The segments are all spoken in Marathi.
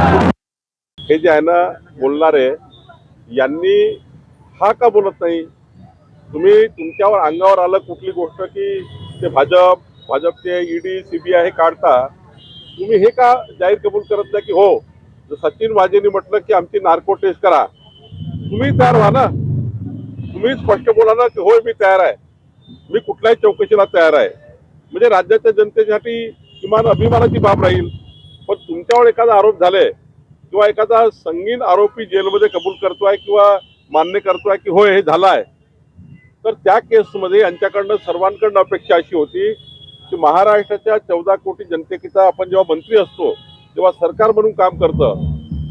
हे जे आहे ना बोलणारे यांनी हा का बोलत नाही? तुम्ही तुमच्यावर अंगावर आलं कुठली गोष्ट की ते भाजप भाजपचे ईडी सीबीआय हे काढता तुम्ही हे का जाहीर कबूल करत नाही की हो सचिन वाजेंनी म्हटलं की आमची नार्को टेस्ट करा तुम्ही तयार व्हा ना. तुम्ही स्पष्ट बोला ना की होय मी तयार आहे. मी कुठल्याही चौकशीला तयार आहे. म्हणजे राज्याच्या जनतेसाठी किमान अभिमानाची बाब राहील. पण तुमच्यावर एखादा आरोप झालाय किंवा एखादा संगीन आरोपी जेलमध्ये कबूल करतोय किंवा मान्य करतोय की होय हे झालं आहे तर त्या केसमध्ये यांच्याकडनं सर्वांकडनं अपेक्षा अशी होती की महाराष्ट्राच्या चौदा कोटी जनतेचा आपण जेव्हा मंत्री असतो तेव्हा सरकार म्हणून काम करतं.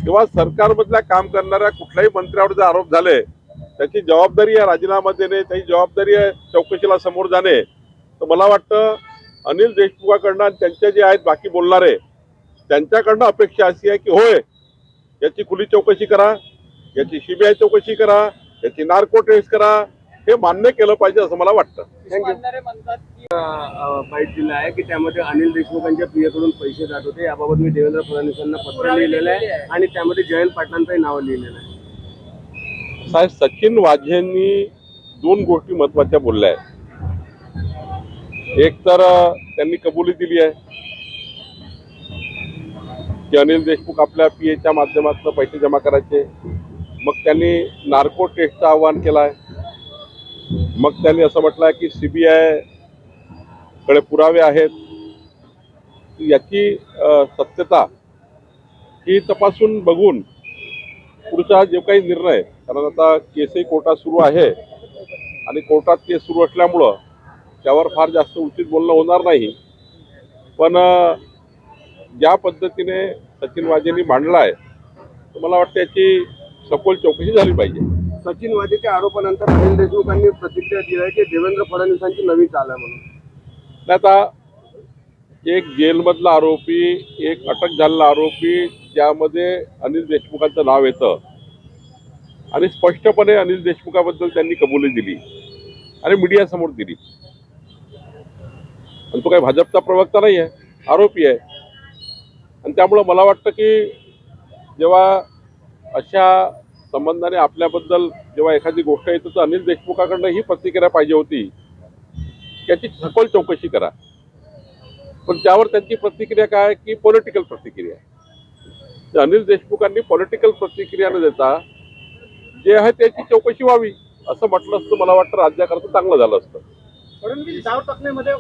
तेव्हा सरकारमधल्या काम करणाऱ्या कुठल्याही मंत्र्यावर जर आरोप झाले त्याची जबाबदारी आहे राजीनामा देणे त्याची जबाबदारी आहे चौकशीला समोर जाणे तर मला वाटतं अनिल देशमुखाकडनं त्यांचे जे आहेत बाकी बोलणारे त्यांच्याकडनं अपेक्षा अशी आहे की होय याची खुली चौकशी करा याची सीबीआय चौकशी करा याची नार्को टेस्ट करा हे मान्य केलं पाहिजे असं मला वाटतं. बाईट दिला आहे की त्यामध्ये अनिल देशमुखांच्या प्रियकडून पैसे जात होते. याबाबत मी देवेंद्र फडणवीसांना पत्र लिहिलेलं आहे आणि त्यामध्ये जयंत पाटलांचंही नाव लिहिलेलं आहे. साहेब सचिन वाझेंनी दोन गोष्टी महत्त्वाच्या बोलल्या आहेत. एक तर त्यांनी कबुली दिली आहे. की अनिल देशमुख आपल्या पी एच्या माध्यमातून पैसे जमा करायचे. मग त्यांनी नार्को टेस्टचं आवाहन केलं आहे मग त्यांनी असं म्हटलं आहे की सी बी आयकडे पुरावे आहेत. याची सत्यता ही तपासून बघून पुढचा जो काही निर्णय कारण आता केसही कोर्टात सुरू आहे आणि कोर्टात केस सुरू असल्यामुळं त्यावर फार जास्त उचित बोलणं होणार नाही. पण ज्या पद्धतीने सचिन वाजेंनी मांडला आहे तर मला वाटतं याची सखोल चौकशी झाली पाहिजे. सचिन वाजेच्या आरोपानंतर अनिल देशमुखांनी प्रतिक्रिया दिली आहे की देवेंद्र फडणवीसांची नवी चाल आहे म्हणून. आता एक जेलमधला आरोपी एक अटक झालेला आरोपी ज्यामध्ये अनिल देशमुखांचं नाव येतं. आणि स्पष्टपणे अनिल देशमुखाबद्दल त्यांनी कबुली दिली आणि मीडियासमोर दिली. आणि तो काही भाजपचा प्रवक्ता नाही आहे आरोपी आहे. आणि त्यामुळं मला वाटतं की जेव्हा अशा संबंधाने आपल्याबद्दल जेव्हा एखादी गोष्ट येते तर अनिल देशमुखाकडनं ही प्रतिक्रिया पाहिजे होती. याची सखोल चौकशी करा. पण त्यावर त्यांची प्रतिक्रिया काय की पॉलिटिकल प्रतिक्रिया तर अनिल देशमुखांनी पॉलिटिकल प्रतिक्रिया न देता जे आहे त्याची चौकशी व्हावी असं म्हटलं असतं मला वाटतं राज्याकरता चांगलं झालं असतं. परंतु टाकण्यामध्ये